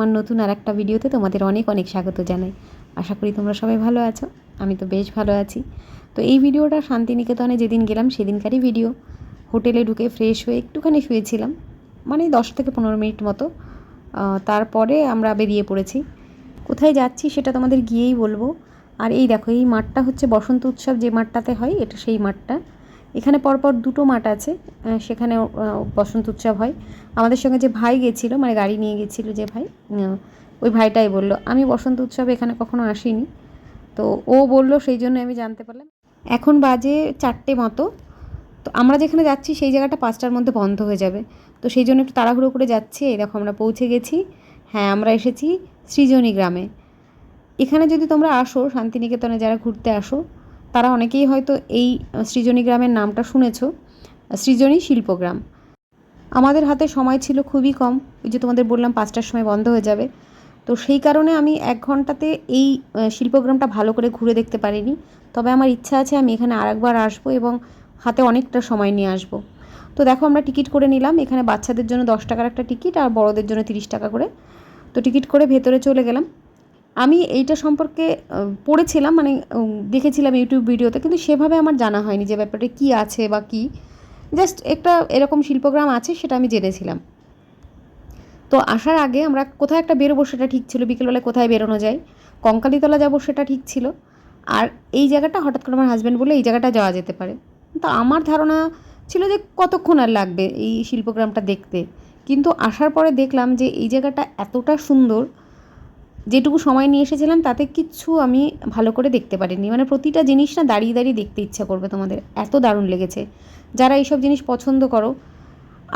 আমার নতুন আর একটা ভিডিওতে তোমাদের অনেক অনেক স্বাগত জানাই। আশা করি তোমরা সবাই ভালো আছো, আমি তো বেশ ভালো আছি। তো এই ভিডিওটা শান্তিনিকেতনে যেদিন গেলাম সেদিনকারই ভিডিও। হোটেলে ঢুকে ফ্রেশ হয়ে একটুখানি শুয়েছিলাম মানে দশ থেকে পনেরো মিনিট মতো। তারপরে আমরা বেরিয়ে পড়েছি। কোথায় যাচ্ছি সেটা তোমাদের গিয়েই বলব। আর এই দেখো, এই মাঠটা হচ্ছে বসন্ত উৎসব যে মাঠটাতে হয়, এটা সেই মাঠটা। এখানে পরপর দুটো মাঠ আছে সেখানে বসন্ত উৎসব হয়। আমাদের সঙ্গে যে ভাই গেছিল মানে গাড়ি নিয়ে গেছিল যে ভাই ওই ভাইটাই বলল, আমি বসন্ত উৎসবে এখানে কখনো আসিনি। তো ও বলল, সেই জন্য আমি জানতে পারলাম। এখন বাজে চারটে মতো। তো আমরা যেখানে যাচ্ছি, সেই জায়গাটা পাঁচটার মধ্যে বন্ধ হয়ে যাবে। তো সেই জন্য একটু তাড়াহুড়ো করে যাচ্ছি এই দেখো আমরা পৌঁছে গেছি। হ্যাঁ আমরা এসেছি সৃজনী গ্রামে। এখানে যদি তোমরা আসো, শান্তিনিকেতনে যারা ঘুরতে আসো তারা অনেকেই হয়তো এই সৃজনী গ্রামের নামটা শুনেছ। সৃজনী শিল্পগ্রাম। আমাদের হাতে সময় ছিল খুবই কম। ওই যে তোমাদের বললাম পাঁচটার সময় বন্ধ হয়ে যাবে। তো সেই কারণে আমি এক ঘন্টাতে এই শিল্পগ্রামটা ভালো করে ঘুরে দেখতে পারিনি। তবে আমার ইচ্ছা আছে আমি এখানে আরেকবার আসব এবং হাতে অনেকটা সময় নিয়ে আসব। তো দেখো আমরা টিকিট করে নিলাম। এখানে বাচ্চাদের জন্য দশ টাকার একটা টিকিট আর বড়দের জন্য তিরিশ টাকা করে। তো টিকিট করে ভেতরে চলে গেলাম। আমি এইটা সম্পর্কে পড়েছিলাম মানে দেখেছিলাম ইউটিউব ভিডিওতে, কিন্তু সেভাবে আমার জানা হয়নি যে ব্যাপারটা কী আছে বা কী। জাস্ট একটা এরকম শিল্পগ্রাম আছে, সেটা আমি জেনেছিলাম। তো আসার আগে আমরা কোথায় একটা বেরোবো সেটা ঠিক ছিল, বিকেলবেলায় কোথায় বেরোনো যায়? কঙ্কালীতলা যাব সেটা ঠিক ছিল। আর এই জায়গাটা হঠাৎ করে আমার হাজব্যান্ড বলে এই জায়গাটা যাওয়া যেতে পারে। তো আমার ধারণা ছিল যে কতক্ষণ আর লাগবে এই শিল্পগ্রামটা দেখতে। কিন্তু আসার পরে দেখলাম যে এই জায়গাটা এতটা সুন্দর যেটুকু সময় নিয়ে এসেছিলাম, তাতে কিচ্ছু আমি ভালো করে দেখতে পারিনি। মানে প্রতিটা জিনিস না দাঁড়িয়ে দাঁড়িয়ে দেখতে ইচ্ছা করবে তোমাদের। এত দারুণ লেগেছে। যারা এইসব জিনিস পছন্দ করো,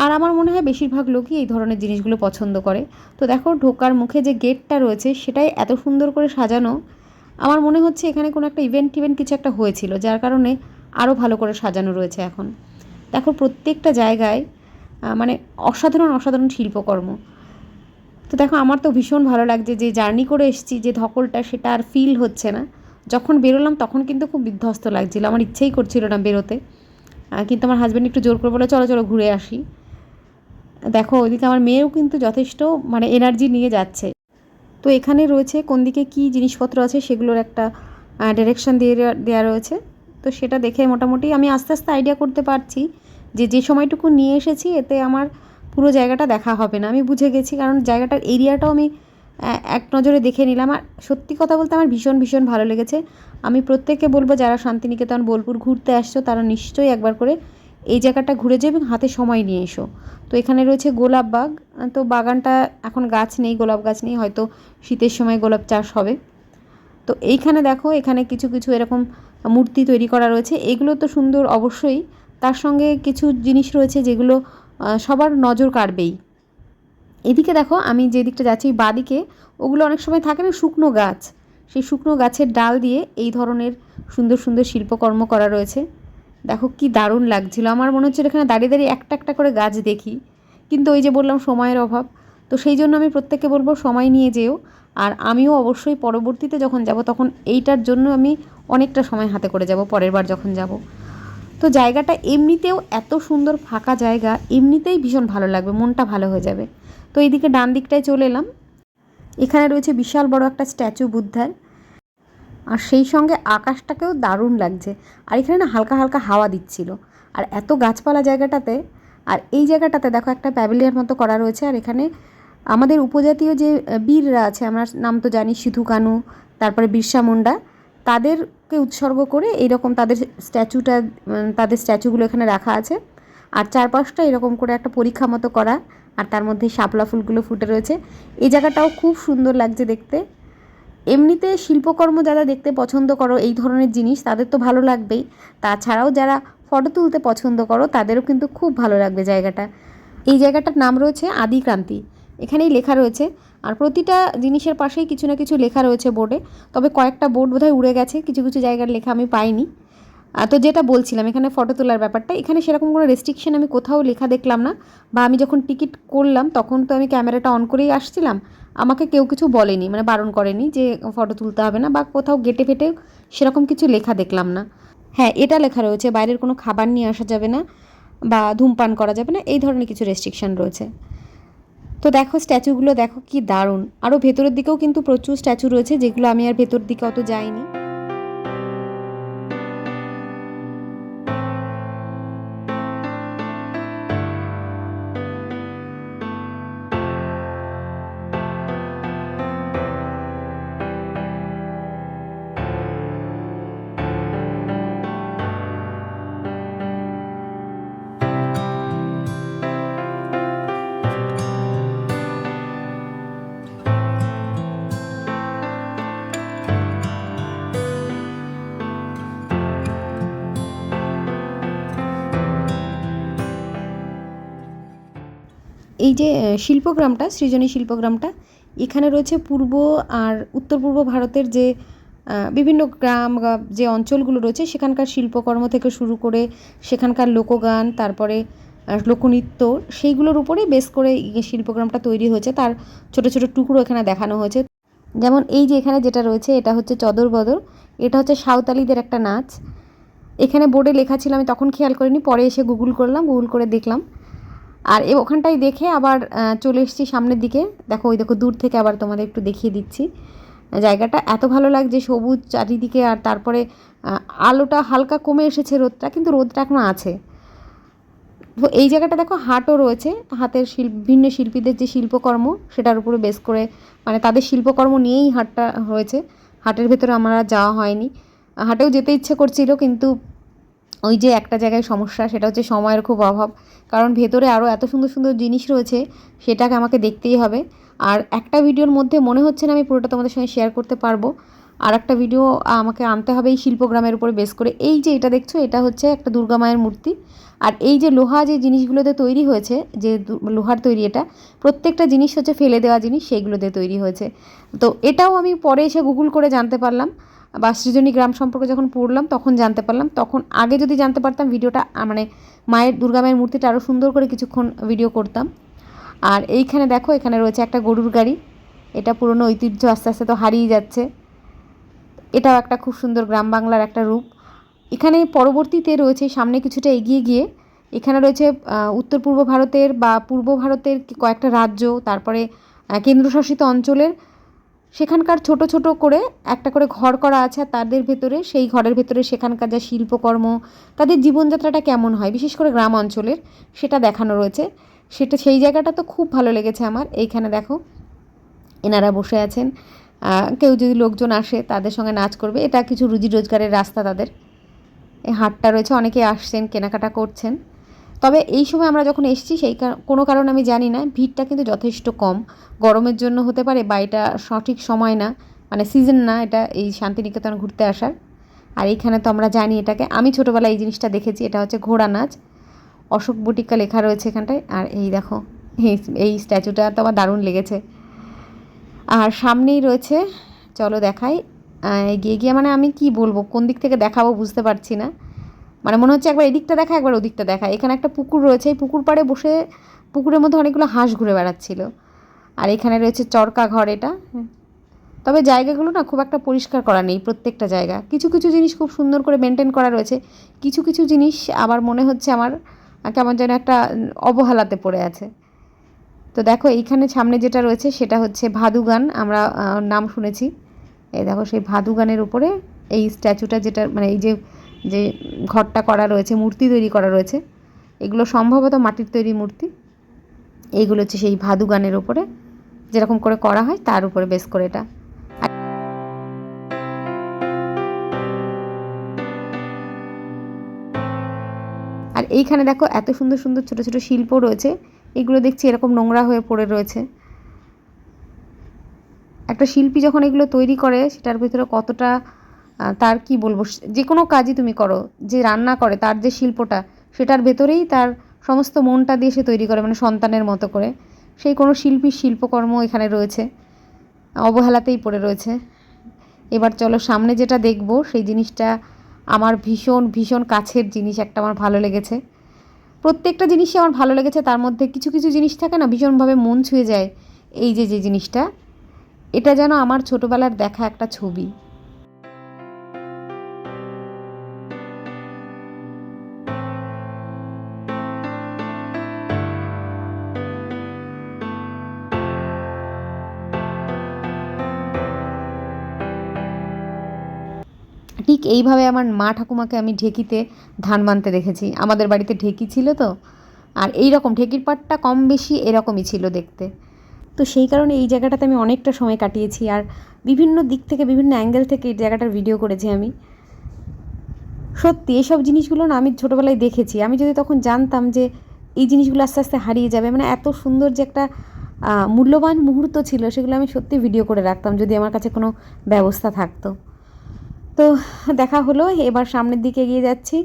আর আমার মনে হয় বেশিরভাগ লোকই এই ধরনের জিনিসগুলো পছন্দ করে। তো দেখো, ঢোকার মুখে যে গেটটা রয়েছে, সেটাই এত সুন্দর করে সাজানো। আমার মনে হচ্ছে এখানে কোনো একটা ইভেন্ট টিভেন্ট কিছু একটা হয়েছিল, যার কারণে আরও ভালো করে সাজানো রয়েছে এখন। দেখো, প্রত্যেকটা জায়গায় মানে অসাধারণ অসাধারণ শিল্পকর্ম। তো দেখো, আমার তো ভীষণ ভালো লাগছে যে জার্নি করে এসেছি, যে ধকলটা সেটা আর ফিল হচ্ছে না। যখন বেরোলাম তখন কিন্তু খুব বিধ্বস্ত লাগছিল, আমার ইচ্ছেই করছিল না বেরোতে। কিন্তু আমার হাজব্যান্ড একটু জোর করে বলে চলো চলো, ঘুরে আসি। দেখো, ওইদিকে আমার মেয়েও কিন্তু যথেষ্ট মানে এনার্জি নিয়ে যাচ্ছে। তো এখানে রয়েছে কোন দিকে কী জিনিসপত্র আছে সেগুলোর একটা ডিরেকশন দিয়ে দেওয়া- রয়েছে। তো সেটা দেখে মোটামুটি আমি আস্তে আস্তে আইডিয়া করতে পারছি যে যে সময়টুকু নিয়ে এসেছি, এতে আমার পুরো জায়গাটা দেখা হবে না। আমি বুঝে গেছি, কারণ জায়গাটার এরিয়াটাও আমি এক নজরে দেখে নিলাম। আর সত্যি কথা বলতে আমার ভীষণ ভীষণ ভালো লেগেছে। আমি প্রত্যেককে বলব, যারা শান্তিনিকেতন, বোলপুর ঘুরতে আসছো, তারা নিশ্চয়ই একবার করে এই জায়গাটা ঘুরে যাবে এবং হাতে সময় নিয়ে এসো। তো এখানে রয়েছে গোলাপ বাগ। তো বাগানটা এখন গাছ নেই, গোলাপ গাছ নেই, হয়তো শীতের সময় গোলাপ চাষ হবে। তো এইখানে দেখো, এখানে কিছু কিছু এরকম মূর্তি তৈরি করা রয়েছে। এগুলো তো সুন্দর অবশ্যই। তার সঙ্গে কিছু জিনিস রয়েছে যেগুলো সবার নজর কাড়বেই। এদিকে দেখো, আমি যে দিকটা যাচ্ছি বাদিকে, ওগুলো অনেক সময় থাকে না শুকনো গাছ। সেই শুকনো গাছের ডাল দিয়ে এই ধরনের সুন্দর সুন্দর শিল্পকর্ম করা রয়েছে। দেখো কি দারুণ লাগছিল। আমার মনে হচ্ছিল এখানে দাঁড়িয়ে দাঁড়িয়ে একটা একটা করে গাছ দেখি। কিন্তু ওই যে বললাম সময়ের অভাব, তো সেই জন্য আমি প্রত্যেককে বলব সময় নিয়ে যেও। আর আমিও অবশ্যই পরবর্তীতে যখন যাব, তখন এইটার জন্য আমি অনেকটা সময় হাতে করে যাব, পরের বার যখন যাব। তো জায়গাটা এমনিতেও এত সুন্দর ফাঁকা জায়গা, এমনিতেই ভীষণ ভালো লাগবে, মনটা ভালো হয়ে যাবে। তো এইদিকে ডান দিকটায় চলে এলাম। এখানে রয়েছে বিশাল বড় একটা স্ট্যাচু বুদ্ধার। আর সেই সঙ্গে আকাশটাকেও দারুণ লাগছে। আর এখানে না হালকা হালকা হাওয়া দিচ্ছিল। আর এত গাছপালা জায়গাটাতে, আর এই জায়গাটাতে দেখো একটা প্যাভিলিয়ার মতো করা রয়েছে। আর এখানে আমাদের উপজাতীয় যে বীররা আছে, আমরা নাম তো জানি সিধু কানু, তারপরে বিরসা মুন্ডা তাদেরকে উৎসর্গ করে এইরকম তাদের স্ট্যাচুটা তাদের স্ট্যাচুগুলো এখানে রাখা আছে। আর চারপাশটা এরকম করে একটা পরীক্ষা মতো করা, আর তার মধ্যে শাপলা ফুলগুলো ফুটে রয়েছে। এই জায়গাটাও খুব সুন্দর লাগছে দেখতে। এমনিতে শিল্পকর্ম যারা দেখতে পছন্দ করো, এই ধরনের জিনিস, তাদের তো ভালো লাগবেই। তাছাড়াও যারা ফটো তুলতে পছন্দ করো, তাদেরও কিন্তু খুব ভালো লাগবে জায়গাটা। এই জায়গাটার নাম রয়েছে আদিক্রান্তি। এখানেই লেখা রয়েছে আর প্রতিটা জিনিসের পাশেই কিছু না কিছু লেখা রয়েছে বোর্ডে। তবে কয়েকটা বোর্ড বোধহয় উড়ে গেছে, কিছু কিছু জায়গার লেখা আমি পাইনি। তো যেটা বলছিলাম, এখানে ফটো তোলার ব্যাপারটা, এখানে সেরকম কোনো রেস্ট্রিকশন আমি কোথাও লেখা দেখলাম না। বা আমি যখন টিকিট করলাম, তখন তো আমি ক্যামেরাটা অন করেই আসছিলাম। আমাকে কেউ কিছু বলেনি মানে বারণ করেনি যে ফটো তুলতে হবে না, বা কোথাও গেটে ফেটে সেরকম কিছু লেখা দেখলাম না। হ্যাঁ এটা লেখা রয়েছে, বাইরের কোনো খাবার নিয়ে আসা যাবে না, বা ধূমপান করা যাবে না, এই ধরনের কিছু রেস্ট্রিকশন রয়েছে। তো দেখো স্ট্যাচুগুলো দেখো কি দারুণ। আরও ভেতরের দিকেও কিন্তু প্রচুর স্ট্যাচু রয়েছে যেগুলো আমি আর ভেতর দিকে অত যাইনি। এই যে শিল্পগ্রামটা, সৃজনী শিল্পগ্রামটা, এখানে রয়েছে পূর্ব আর উত্তর পূর্ব ভারতের যে বিভিন্ন গ্রাম যে অঞ্চলগুলো রয়েছে, সেখানকার শিল্পকর্ম থেকে শুরু করে সেখানকার লোকগান, তারপরে লোকনৃত্য, সেইগুলোর উপরে বেস করে শিল্পগ্রামটা তৈরি হয়েছে, তার ছোট ছোট টুকরো এখানে দেখানো হয়েছে। যেমন এই যে এখানে যেটা রয়েছে, এটা হচ্ছে চদর বদর, এটা হচ্ছে সাঁওতালিদের একটা নাচ। এখানে বোর্ডে লেখা ছিল, আমি তখন খেয়াল করিনি, পরে এসে গুগল করলাম, গুগল করে দেখলাম। আর এ ওখানটায় দেখে আবার চলে এসেছি সামনের দিকে। দেখো, ওই দেখো, দূর থেকে আবার তোমাদের একটু দেখিয়ে দিচ্ছি। জায়গাটা এত ভালো লাগছে সবুজ চারিদিকে আর তারপরে আলোটা হালকা কমে এসেছে রোদটা, কিন্তু রোদটা এখনও আছে। তো এই জায়গাটা দেখো, হাটও রয়েছে। হাতের শিল্প ভিন্ন শিল্পীদের যে শিল্পকর্ম, সেটার উপরে বেস করে মানে তাদের শিল্পকর্ম নিয়েই হাটটা হয়েছে। হাটের ভেতরে আমার যাওয়া হয়নি। হাটেও যেতে ইচ্ছে করছিল, কিন্তু ওই যে একটা জায়গায় সমস্যা, সেটা হচ্ছে সময়ের খুব অভাব। কারণ ভেতরে আরও এত সুন্দর সুন্দর জিনিস রয়েছে, সেটাকে আমাকে দেখতেই হবে। আর একটা ভিডিওর মধ্যে মনে হচ্ছে না আমি পুরোটা তোমাদের সঙ্গে শেয়ার করতে পারব। আর একটা ভিডিও আমাকে আনতে হবে এই শিল্পগ্রামের উপরে বেস করে। এই যে এটা দেখছ, এটা হচ্ছে একটা দুর্গা মায়ের মূর্তি। আর এই যে লোহা যে জিনিসগুলোতে তৈরি হয়েছে, যে লোহার তৈরি এটা, প্রত্যেকটা জিনিস হচ্ছে ফেলে দেওয়া জিনিস, সেইগুলোতে তৈরি হয়েছে। তো এটাও আমি পরে এসে গুগল করে জানতে পারলাম। বা সৃজনী গ্রাম সম্পর্কে যখন পড়লাম, তখন জানতে পারলাম। তখন আগে যদি জানতে পারতাম, ভিডিওটা মানে মায়ের, দুর্গা মায়ের মূর্তিটা আরও সুন্দর করে কিছুক্ষণ ভিডিও করতাম। আর এইখানে দেখো, এখানে রয়েছে একটা গরুর গাড়ি। এটা পুরনো ঐতিহ্য, আস্তে আস্তে তো হারিয়ে যাচ্ছে। এটাও একটা খুব সুন্দর গ্রাম বাংলার একটা রূপ। এখানে পরবর্তীতে রয়েছে, সামনে কিছুটা এগিয়ে গিয়ে, এখানে রয়েছে উত্তর পূর্ব ভারতের বা পূর্ব ভারতের কয়েকটা রাজ্য, তারপরে কেন্দ্রশাসিত অঞ্চলের সেখানকার ছোট ছোট করে একটা করে ঘর করা আছে তাদের ভেতরে, সেই ঘরের ভেতরে সেখানকার যা শিল্পকর্ম, তাদের জীবনযাত্রাটা কেমন হয়? বিশেষ করে গ্রাম অঞ্চলের সেটা দেখানো রয়েছে। সেটা, সেই জায়গাটা তো খুব ভালো লেগেছে আমার। এইখানে দেখো, এনারা বসে আছেন। কেউ যদি লোকজন আসে, তাদের সঙ্গে নাচ করবে। এটা কিছু রুজি রোজগারের রাস্তা তাদের। এই হাটটা রয়েছে, অনেকে আসছেন, কেনাকাটা করছেন। তবে এই সময় আমরা যখন এসেছি, সেই কোনো কারণ আমি জানি না, ভিড়টা কিন্তু যথেষ্ট কম। গরমের জন্য হতে পারে বা এটা সঠিক সময় না মানে সিজন না এটা এই শান্তিনিকেতন ঘুরতে আসার। আর এইখানে তো আমরা জানি এটাকে। আমি ছোটোবেলায় এই জিনিসটা দেখেছি, এটা হচ্ছে ঘোড়া নাচ। অশোক বটিকা লেখা রয়েছে এখানটায়। আর এই দেখো, এই স্ট্যাচুটা তো আমার দারুণ লেগেছে। আর সামনেই রয়েছে, চলো দেখাই। এগিয়ে গিয়ে মানে আমি কি বলব, কোন দিক থেকে দেখাবো বুঝতে পারছি না। মানে মনে হচ্ছে একবার এদিকটা দেখা, একবার ওদিকটা দেখা। এখানে একটা পুকুর রয়েছে, এই পুকুর পাড়ে বসে পুকুরের মধ্যে অনেকগুলো হাঁস ঘুরে বেড়াচ্ছিল। আর এখানে রয়েছে চরকা ঘর এটা। তবে জায়গাগুলো না খুব একটা পরিষ্কার করা নেই প্রত্যেকটা জায়গা। কিছু কিছু জিনিস খুব সুন্দর করে মেনটেন করা রয়েছে। কিছু কিছু জিনিস আবার মনে হচ্ছে আমার কেমন যেন একটা অবহেলাতে পড়ে আছে। তো দেখো এইখানে সামনে যেটা রয়েছে সেটা হচ্ছে ভাদু গান আমরা নাম শুনেছি। এই দেখো সেই ভাদু গানের উপরে এই স্ট্যাচুটা যেটা মানে এই যে যে ঘরটা করা রয়েছে, মূর্তি তৈরি করা রয়েছে, এগুলো সম্ভবত মাটির তৈরি মূর্তি। এইগুলো হচ্ছে সেই ভাদু গানের উপরে, যেরকম করে করা হয় তার উপরে বেস করে এটা। আর এইখানে দেখো এত সুন্দর সুন্দর ছোট ছোট শিল্প রয়েছে, এগুলো দেখছি এরকম নোংরা হয়ে পড়ে রয়েছে। একটা শিল্পী যখন এগুলো তৈরি করে, সেটার ভিতরে কতটা তার কি বলব যে কোনো কাজই তুমি করো, যে রান্না করে, তার যে শিল্পটা, সেটার ভেতরেই তার সমস্ত মনটা দিয়ে সে তৈরি করে মানে সন্তানের মতো করে। সেই কোনো শিল্পীর শিল্পকর্ম এখানে রয়েছে, অবহেলাতেই পড়ে রয়েছে। এবার চলো সামনে যেটা দেখব, সেই জিনিসটা আমার ভীষণ ভীষণ কাছের জিনিস, একটা আমার ভালো লেগেছে। প্রত্যেকটা জিনিসই আমার ভালো লেগেছে, তার মধ্যে কিছু কিছু জিনিস থাকে না, ভীষণভাবে মন ছুঁয়ে যায়, এই যে যে জিনিসটা, এটা যেন আমার ছোটোবেলার দেখা একটা ছবি। এইভাবে আমার মা ঠাকুমাকে আমি ঢেকিতে ধান বানতে দেখেছি। আমাদের বাড়িতে ঢেকি ছিল তো, আর এই রকম ঢেকির পাটটা কম বেশি এরকমই ছিল দেখতে। তো সেই কারণে এই জায়গাটাতে আমি অনেকটা সময় কাটিয়েছি আর বিভিন্ন দিক থেকে, বিভিন্ন অ্যাঙ্গেল থেকে এই জায়গাটার ভিডিও করেছি আমি। সত্যি, এসব জিনিসগুলো না আমি ছোটোবেলায় দেখেছি। আমি যদি তখন জানতাম যে এই জিনিসগুলো আস্তে আস্তে হারিয়ে যাবে মানে এত সুন্দর যে একটা মূল্যবান মুহূর্ত ছিল, সেগুলো আমি সত্যি ভিডিও করে রাখতাম যদি আমার কাছে কোনো ব্যবস্থা থাকতো। তো দেখা হলো, এবার সামনের দিকে এগিয়ে যাচ্ছি।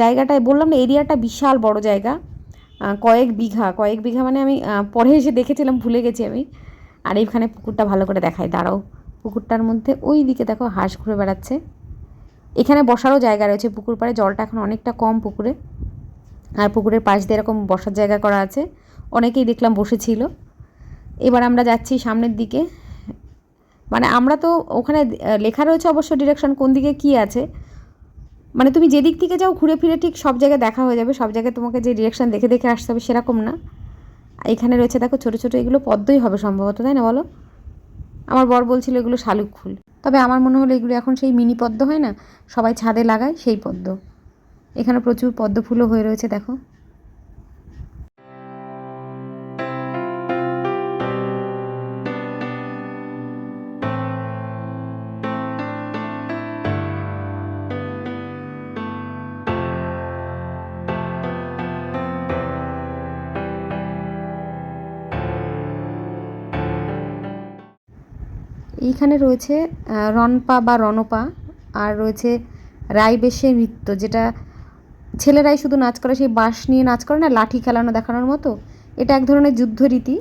জায়গাটায় বললাম না, এরিয়াটা বিশাল বড় জায়গা। কয়েক বিঘা কয়েক বিঘা মানে আমি পরে এসে দেখেছিলাম, ভুলে গেছি আমি। আর এইখানে পুকুরটা ভালো করে দেখায় দাঁড়াও। পুকুরটার মধ্যে ওই দিকে দেখো হাঁস ঘুরে বেড়াচ্ছে। এখানে বসারও জায়গা রয়েছে পুকুর পাড়ে, জলটা এখন অনেকটা কম পুকুরে। আর পুকুরের পাশ দিয়ে এরকম বসার জায়গা করা আছে। অনেকেই দেখলাম বসেছিল। এবার আমরা যাচ্ছি সামনের দিকে। মানে আমরা তো ওখানে লেখা রয়েছে অবশ্য ডিরেকশন কোন দিকে কী আছে। মানে তুমি যেদিক থেকে যাও ঘুরে ফিরে ঠিক সব জায়গায় দেখা হয়ে যাবে, সব জায়গায় তোমাকে যে ডিরেকশন দেখে দেখে আসতে হবে সেরকম না। এখানে রয়েছে দেখো ছোটো ছোটো এগুলো পদ্মই হবে সম্ভবত, তাই না বলো? আমার বর বলছিল এগুলো শালুক ফুল। তবে আমার মনে হলো এগুলো এখন সেই মিনি পদ্ম হয় না? সবাই ছাদে লাগায় সেই পদ্ম। এখানে প্রচুর পদ্ম ফুলও হয়ে রয়েছে দেখো। এইখানে রয়েছে রনপা বা রনপা আর রয়েছে রাইবেশে নৃত্য, যেটা ছেলেরাই শুধু নাচ করে, সেই বাঁশ নিয়ে নাচ করে না, লাঠি খেলানো দেখানোর মতো। এটা এক ধরনের যুদ্ধরীতি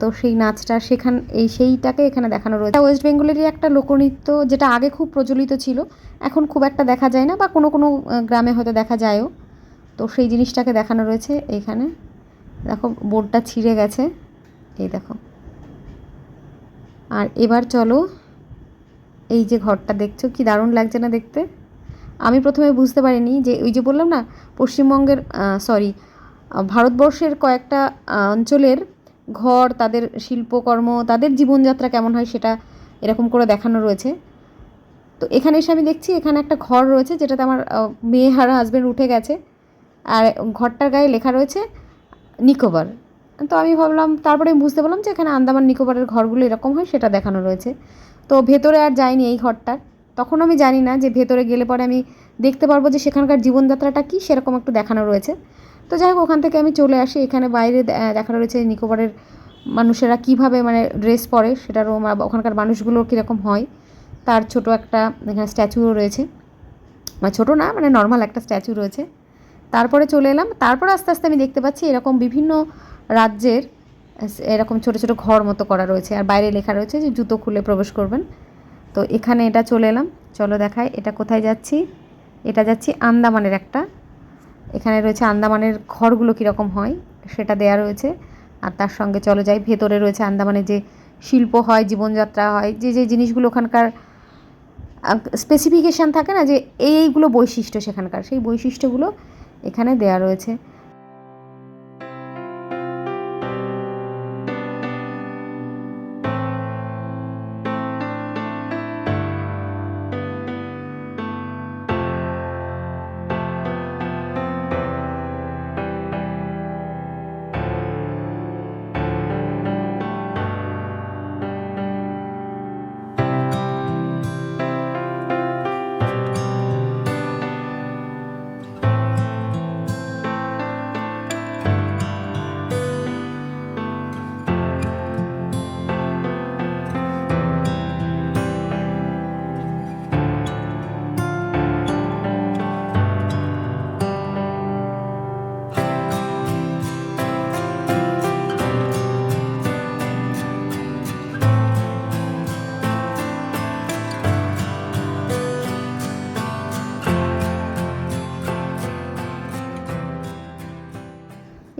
তো সেই নাচটা সেখান, এই সেইটাকে এখানে দেখানো রয়েছে। ওয়েস্ট বেঙ্গলেরই একটা লোকনৃত্য, যেটা আগে খুব প্রচলিত ছিল, এখন খুব একটা দেখা যায় না, বা কোনো কোনো গ্রামে হয়তো দেখা যায়ও। তো সেই জিনিসটাকে দেখানো রয়েছে এইখানে। দেখো, বোর্ডটা ছিঁড়ে গেছে, এই দেখো। আর এবার চলো, এই যে ঘরটা দেখছ, কি দারুণ লাগছে না দেখতে? আমি প্রথমে বুঝতে পারিনি যে, ওই যে বললাম না, পশ্চিমবঙ্গের সরি ভারতবর্ষের কয়েকটা অঞ্চলের ঘর, তাদের শিল্পকর্ম, তাদের জীবনযাত্রা কেমন হয় সেটা এরকম করে দেখানো রয়েছে। তো এখানে এসে আমি দেখছি, এখানে একটা ঘর রয়েছে, যেটাতে আমার মেয়ে আর হাজব্যান্ড উঠে গেছে। আর ঘরটার গায়ে লেখা রয়েছে নিকোবর তো আমি ভাবলাম, তারপরে আমি বুঝতে পারলাম যে এখানে আন্দামান নিকোবরের ঘরগুলো এরকম হয়, সেটা দেখানো রয়েছে। তো ভেতরে আর যাইনি এই ঘরটার। তখন আমি জানি না যে ভেতরে গেলে পরে আমি দেখতে পারব যে সেখানকার জীবনযাত্রাটা কী, সেরকম একটু দেখানো রয়েছে। তো যাই হোক, ওখান থেকে আমি চলে আসি। এখানে বাইরে দেখানো রয়েছে নিকোবরের মানুষেরা কীভাবে মানে ড্রেস পরে, সেটারও ওখানকার মানুষগুলো কীরকম হয়। তার ছোট একটা এখানে স্ট্যাচুও রয়েছে। মানে ছোটো না মানে নর্মাল একটা স্ট্যাচু রয়েছে। তারপরে চলে এলাম। তারপর আস্তে আস্তে আমি দেখতে পাচ্ছি এরকম বিভিন্ন রাজ্যের এরকম ছোট ছোট ঘর মতো করা রয়েছে। আর বাইরে লেখা রয়েছে যে জুতো খুলে প্রবেশ করবেন। তো এখানে এটা চলে এলাম। চলো দেখায় এটা কোথায় যাচ্ছি? এটা যাচ্ছি আন্দামানের একটা। এখানে রয়েছে আন্দামানের ঘরগুলো কীরকম হয়, সেটা দেয়া রয়েছে। আর তার সঙ্গে চলো যাই, ভেতরে রয়েছে আন্দামানে যে শিল্প হয়, জীবনযাত্রা হয়, যে যে জিনিসগুলো ওখানকার স্পেসিফিকেশান থাকে না যে এই এইগুলো বৈশিষ্ট্য সেখানকার, সেই বৈশিষ্ট্যগুলো এখানে দেয়া রয়েছে।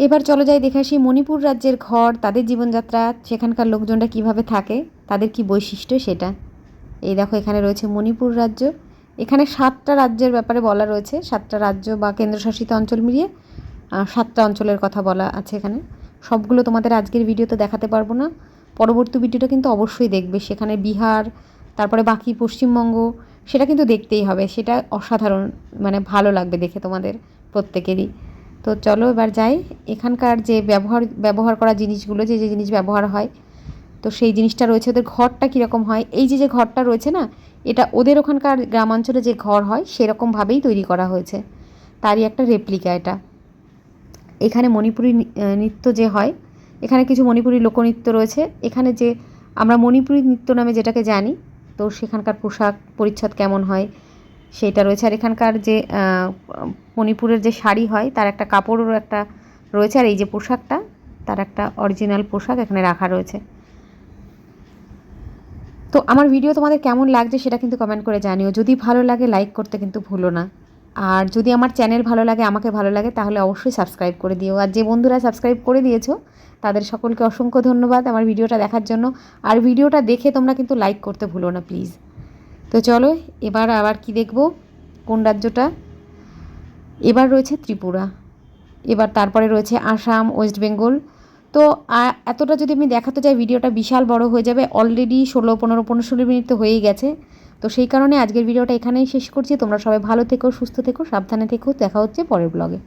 এবার চলো যাই, দেখে আসি মণিপুর রাজ্যের ঘর, তাদের জীবনযাত্রা, সেখানকার লোকজনরা কীভাবে থাকে, তাদের কি বৈশিষ্ট্য সেটা। এই দেখো, এখানে রয়েছে মণিপুর রাজ্য। এখানে সাতটা রাজ্যের ব্যাপারে বলা রয়েছে, সাতটা রাজ্য বা কেন্দ্রশাসিত অঞ্চল মিলিয়ে সাতটা অঞ্চলের কথা বলা আছে এখানে। সবগুলো তোমাদের আজকের ভিডিওতে দেখাতে পারব না। পরবর্তী ভিডিওটা কিন্তু অবশ্যই দেখবে। সেখানে বিহার, তারপরে বাকি পশ্চিমবঙ্গ, সেটা কিন্তু দেখতেই হবে। সেটা অসাধারণ মানে ভালো লাগবে দেখে তোমাদের প্রত্যেকেরই। তো চলো এবার যাই। এখানকার যে ব্যবহার ব্যবহার করা জিনিসগুলো, যে যে জিনিস ব্যবহার হয়, তো সেই জিনিসটা রয়েছে। ওদের ঘরটা কীরকম হয়? এই যে যে ঘরটা রয়েছে না, এটা ওদের ওখানকার গ্রামাঞ্চলে যে ঘর হয়, সেরকমভাবেই তৈরি করা হয়েছে। তারই একটা রেপ্লিকা এটা। এখানে মণিপুরি নৃত্য যে হয়, এখানে কিছু মণিপুরি লোকনৃত্য রয়েছে। এখানে যে আমরা মণিপুরি নৃত্য নামে যেটাকে জানি, তো সেখানকার পোশাক পরিচ্ছদ কেমন হয় সেটা রয়েছে। আর এখানকার যে মণিপুরের যে শাড়ি হয়, তার একটা কাপড়েরও একটা রয়েছে। আর এই যে পোশাকটা, তার একটা অরিজিনাল পোশাক এখানে রাখা রয়েছে। তো আমার ভিডিও তোমাদের কেমন লাগছে সেটা কিন্তু কমেন্ট করে জানিও। যদি ভালো লাগে লাইক করতে কিন্তু ভুলো না। আর যদি আমার চ্যানেল ভালো লাগে, আমাকে ভালো লাগে, তাহলে অবশ্যই সাবস্ক্রাইব করে দিও। আর যে বন্ধুরা সাবস্ক্রাইব করে দিয়েছ, তাদের সকলকে অসংখ্য ধন্যবাদ আমার ভিডিওটা দেখার জন্য। আর ভিডিওটা দেখে তোমরা কিন্তু লাইক করতে ভুলো না প্লিজ তো চলো, এবার আবার কি দেখব? কোন রাজ্যটা? এবার রয়েছে ত্রিপুরা। এবার তারপরে রয়েছে আসাম, ওয়েস্ট বেঙ্গল। তো এতটা যদি আমি দেখাতে চাই, ভিডিওটা বিশাল বড় হয়ে যাবে। অলরেডি ষোলো, পনেরো পনেরো, ষোলো মিনিট তো হয়েই গেছে। তো সেই কারণে আজকের ভিডিওটা এখানেই শেষ করছি। তোমরা সবাই ভালো থেকো, সুস্থ থেকো, সাবধানে থেকো। দেখা হচ্ছে পরের ব্লগে